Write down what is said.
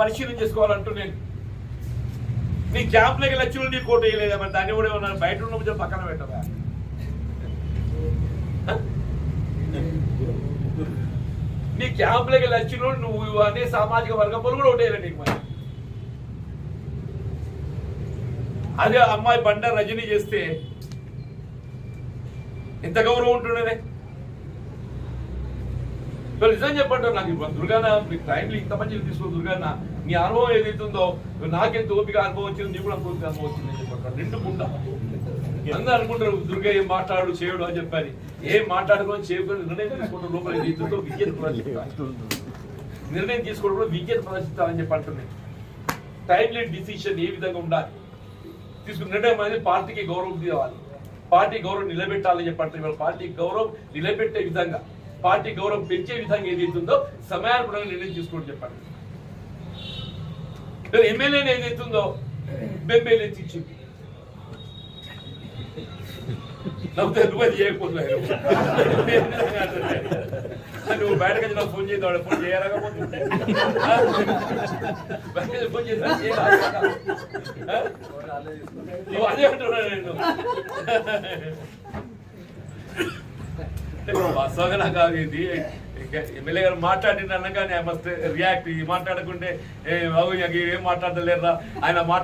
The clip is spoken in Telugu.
పరిశీలన చేసుకోవాలంటూ నేను నీ క్యాంప్లోకి లక్ష్యులు నీ కోట వేయలేదా? మరి దాన్ని కూడా ఉన్నారు బయట ఉన్న కొంచెం పక్కన పెట్టరా నీ క్యాంప్లోకి లక్ష్యులు నువ్వు అనే సామాజిక వర్గం పనులు కూడా ఒకటేలే నీకు మరి. అదే అమ్మాయి బండ రజనీ చేస్తే ఎంత గౌరవం ఉంటుండే ఇప్పుడు నిజం చెప్పండి నాకు ఇప్పుడు దుర్గాన? మీకు టైంలో ఇంత మంచి తీసుకో దుర్గాన? నీ అనుభవం ఏదైతుందో నాకెంత ఓపిక అనుభవం వచ్చింది నీకు కూడా అనుభవం అనుభవం వచ్చింది చెప్పండి రెండు గుండా అందరూ అనుకుంటారు దుర్గా ఏం మాట్లాడు చేయడు అని చెప్పని. ఏం మాట్లాడుకొని చేయకుండా నిర్ణయం తీసుకుంటారు లోపల. ఏదైతుందో విద్యను ప్రదర్శిస్తాను నిర్ణయం తీసుకోవడం విద్యను విజ్ఞత చెప్పి అంటున్నాయి. టైమ్లీ డిసిషన్ ఏ విధంగా ఉండాలి? తీసుకున్న నిర్ణయం అనేది పార్టీకి గౌరవం తీయాలి పార్టీ గౌరవం నిలబెట్టాలని చెప్పి అంటారు పార్టీ గౌరవం నిలబెట్టే విధంగా. పార్టీ గౌరవం పెంచే విధంగా ఏదైతుందో సమయానుగుణంగా నిర్ణయం తీసుకోండి చెప్పండి. ఎమ్మెల్యేని ఏదైతుందో బెంబేలే ఇచ్చింది. నవ్వుతే నువ్వు అది చేయకపోతున్నావు నువ్వు బయటకు వచ్చి నాకు ఫోన్ చేద్దాం ఫోన్ చేయలేకపోతే బయటకు ఫోన్ చేద్దాం నువ్వు అదే నేను. వాస్తవంగా నాకు అది ఇది ఎమ్మెల్యే గారు మాట్లాడిన కానీ మస్తు రియాక్ట్ మాట్లాడకుంటే బాబు ఏం మాట్లాడలేరా ఆయన మాట్లా